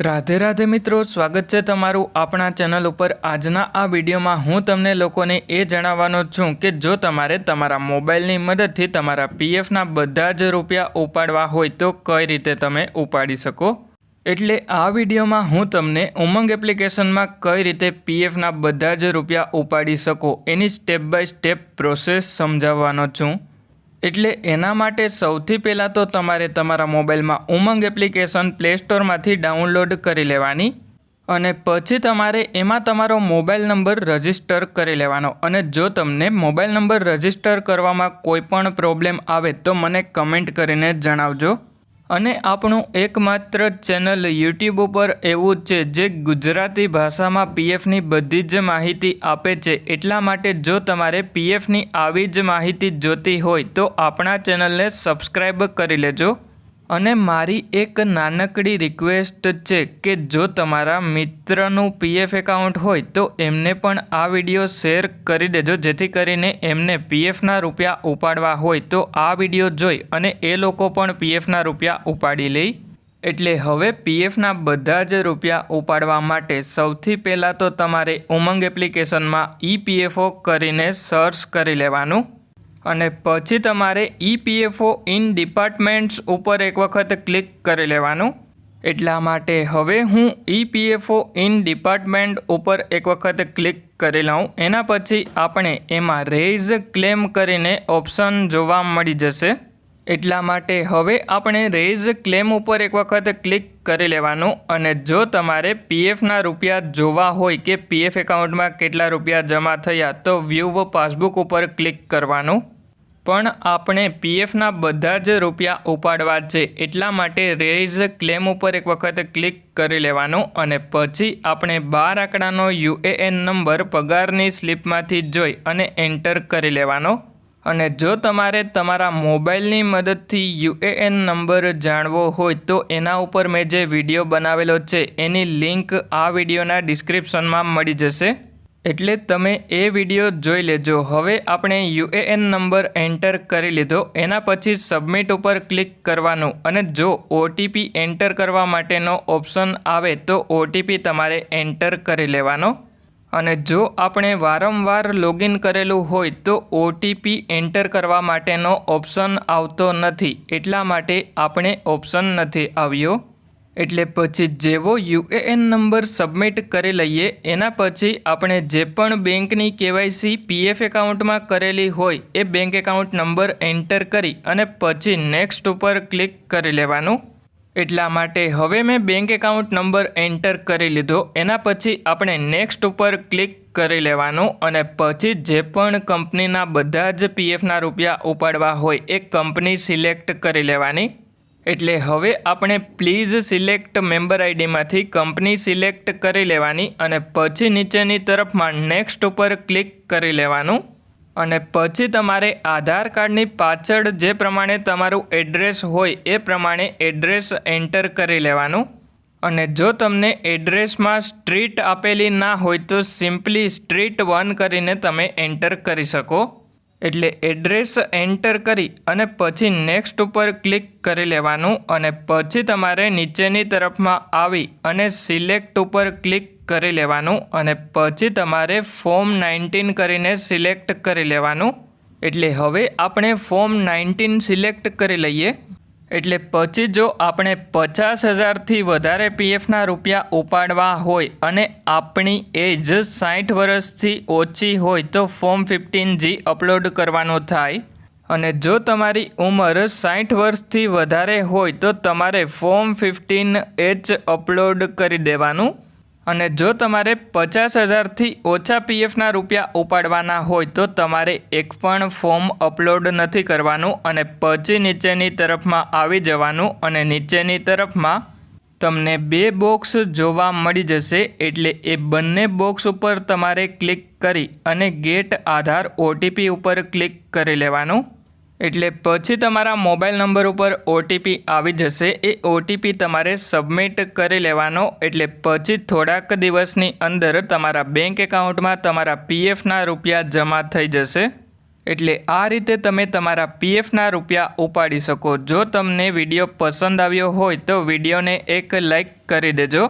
રાધે રાધે મિત્રો, સ્વાગત છે તમારું આપણા ચેનલ ઉપર. આજના આ વિડીયોમાં હું તમને લોકોને એ જણાવવાનો છું કે જો તમારે તમારા મોબાઈલની મદદથી તમારા પીએફના બધા જ રૂપિયા ઉપાડવા હોય તો કઈ રીતે તમે ઉપાડી શકો? એટલે આ વિડીયોમાં હું તમને ઉમંગ એપ્લિકેશનમાં કઈ રીતે પીએફના બધા જ રૂપિયા ઉપાડી શકો એની સ્ટેપ બાય સ્ટેપ પ્રોસેસ સમજાવવાનો છું. એટલે એના માટે સૌથી પહેલાં તો તમારે તમારા મોબાઈલમાં ઉમંગ એપ્લિકેશન પ્લે સ્ટોરમાંથી ડાઉનલોડ કરી લેવાની અને પછી તમારે એમાં તમારો મોબાઈલ નંબર રજિસ્ટર કરી લેવાનો. અને જો તમને મોબાઈલ નંબર રજિસ્ટર કરવામાં કોઈ પણ પ્રોબ્લેમ આવે તો મને કમેન્ટ કરીને જણાવજો. અને આપણું એકમાત્ર ચેનલ યુટ્યુબ ઉપર એવું છે જે ગુજરાતી ભાષામાં પીએફની બધી જ માહિતી આપે છે. એટલા માટે જો તમારે પીએફની આવી જ માહિતી જોતી હોય તો આપણા ચેનલને સબસ્ક્રાઈબ કરી લેજો. અને મારી એક નાનકડી રિક્વેસ્ટ છે કે જો તમારા મિત્રનું પીએફ એકાઉન્ટ હોય તો એમને પણ આ વીડિયો શેર કરી દેજો. જેથી કરીને એમને પીએફના રૂપિયા ઉપાડવા હોય તો આ વીડિયો જોઈ અને એ લોકો પણ પીએફના રૂપિયા ઉપાડી લે. એટલે હવે પીએફના બધા જ રૂપિયા ઉપાડવા માટે સૌથી પહેલાં તો તમારે ઉમંગ એપ્લિકેશનમાં ઈપીએફઓ કરીને સર્ચ કરી લેવાનું. અને પછી તમારે ઈપીએફઓ ઇન ડિપાર્ટમેન્ટ્સ ઉપર એક વખત ક્લિક કરી લેવાનું. એટલા માટે હવે હું ઈપીએફઓ ઇન ડિપાર્ટમેન્ટ ઉપર એક વખત ક્લિક કરી લઉં. એના પછી આપણે એમાં રેઇઝ ક્લેમ કરીને ઓપ્શન જોવા મળી જશે. એટલા માટે હવે આપણે રેઇઝ ક્લેમ ઉપર એક વખત ક્લિક કરી લેવાનું અને જો તમારે પીએફના રૂપિયા જોવા હોય કે પીએફ એકાઉન્ટમાં કેટલા રૂપિયા જમા થયા તો વ્યૂ પાસબુક ઉપર ક્લિક કરવાનું. પણ આપણે પીએફના બધા જ રૂપિયા ઉપાડવા છે, એટલા માટે રેઇઝ ક્લેમ ઉપર એક વખત ક્લિક કરી લેવાનું અને પછી આપણે બાર આંકડાનો યુએએન નંબર પગારની સ્લિપમાંથી જોઈ અને એન્ટર કરી લેવાનો. અને જો તમારે તમારા મોબાઈલની મદદથી યુએએન નંબર જાણવો હોય તો એના ઉપર મેં જે વીડિયો બનાવેલો છે, એની લિંક આ વિડીયોના ડિસ્ક્રિપ્શનમાં મળી જશે. એટલે તમે એ વીડિયો જોઈ લેજો. હવે આપણે યુએએન નંબર એન્ટર કરી લીધો. એના પછી સબમિટ ઉપર ક્લિક કરવાનું અને જો ઓટીપી એન્ટર કરવા માટેનો ઓપ્શન આવે તો ઓટીપી તમારે એન્ટર કરી લેવાનો. અને જો આપણે વારંવાર લોગિન કરેલું હોય તો ઓટીપી એન્ટર કરવા માટેનો ઓપ્શન આવતો નથી. એટલા માટે આપણે ઓપ્શન નથી આવ્યો. એટલે પછી જેવો યુએએન નંબર સબમિટ કરી લઈએ, એના પછી આપણે જે પણ બેંકની કેવાયસી પીએફ એકાઉન્ટમાં કરેલી હોય, એ બેંક એકાઉન્ટ નંબર એન્ટર કરી અને પછી નેક્સ્ટ ઉપર ક્લિક કરી લેવાનું. એટલા માટે હવે મેં બેંક એકાઉન્ટ નંબર એન્ટર કરી લીધો, એના પછી આપણે નેક્સ્ટ ઉપર ક્લિક કરી લેવાનું અને પછી જે પણ કંપનીના બધા જ પીએફના રૂપિયા ઉપાડવા હોય, એ કંપની સિલેક્ટ કરી લેવાની. એટલે હવે આપણે પ્લીઝ સિલેક્ટ મેમ્બર આઈડીમાંથી કંપની સિલેક્ટ કરી લેવાની અને પછી નીચેની તરફમાં નેક્સ્ટ ઉપર ક્લિક કરી લેવાનું. અને પછી તમારે આધાર કાર્ડની પાછળ જે પ્રમાણે તમારું એડ્રેસ હોય એ પ્રમાણે એડ્રેસ એન્ટર કરી લેવાનું. અને જો તમને એડ્રેસમાં સ્ટ્રીટ આપેલી ના હોય તો સિમ્પલી સ્ટ્રીટ વન કરીને તમે એન્ટર કરી શકો. એટલે એડ્રેસ એન્ટર કરી અને પછી નેક્સ્ટ ઉપર ક્લિક કરી લેવાનું અને પછી તમારે નીચેની તરફમાં આવી અને સિલેક્ટ ઉપર ક્લિક કરી લેવાનું અને પછી તમારે ફોર્મ નાઇન્ટીન કરીને સિલેક્ટ કરી લેવાનું. એટલે હવે આપણે ફોર્મ નાઇન્ટીન સિલેક્ટ કરી લઈએ. એટલે પછી જો આપણે પચાસ હજારથી વધારે પીએફના રૂપિયા ઉપાડવા હોય અને આપણી એજ સાઠ વર્ષથી ઓછી હોય તો ફોર્મ ફિફ્ટીન જી અપલોડ કરવાનો થાય. અને જો તમારી ઉંમર સાઠ વર્ષથી વધારે હોય તો તમારે ફોર્મ ફિફ્ટીન એચ અપલોડ કરી દેવાનું અને જો તમારે પચાસ હજારથી ઓછા પીએફના રૂપિયા ઉપાડવાના હોય તો તમારે એક પણ ફોર્મ અપલોડ નથી કરવાનું અને પછી નીચેની તરફમાં આવી જવાનું અને નીચેની તરફમાં તમને બે બોક્સ જોવા મળી જશે એટલે એ બંને બોક્સ ઉપર તમારે ક્લિક કરી અને ગેટ આધાર ઓટીપી ઉપર ક્લિક કરી લેવાનું. એટલે પછી તમારા મોબાઈલ નંબર ઉપર ઓટીપી આવી જશે. એ ઓટીપી તમારે સબમિટ કરી લેવાનો. એટલે પછી થોડાક દિવસની અંદર તમારા બેંક એકાઉન્ટમાં તમારા પીએફના રૂપિયા જમા થઈ જશે. એટલે આ રીતે તમે તમારા પીએફના રૂપિયા ઉપાડી શકો. જો તમને વીડિયો પસંદ આવ્યો હોય તો વિડીયોને એક લાઈક કરી દેજો.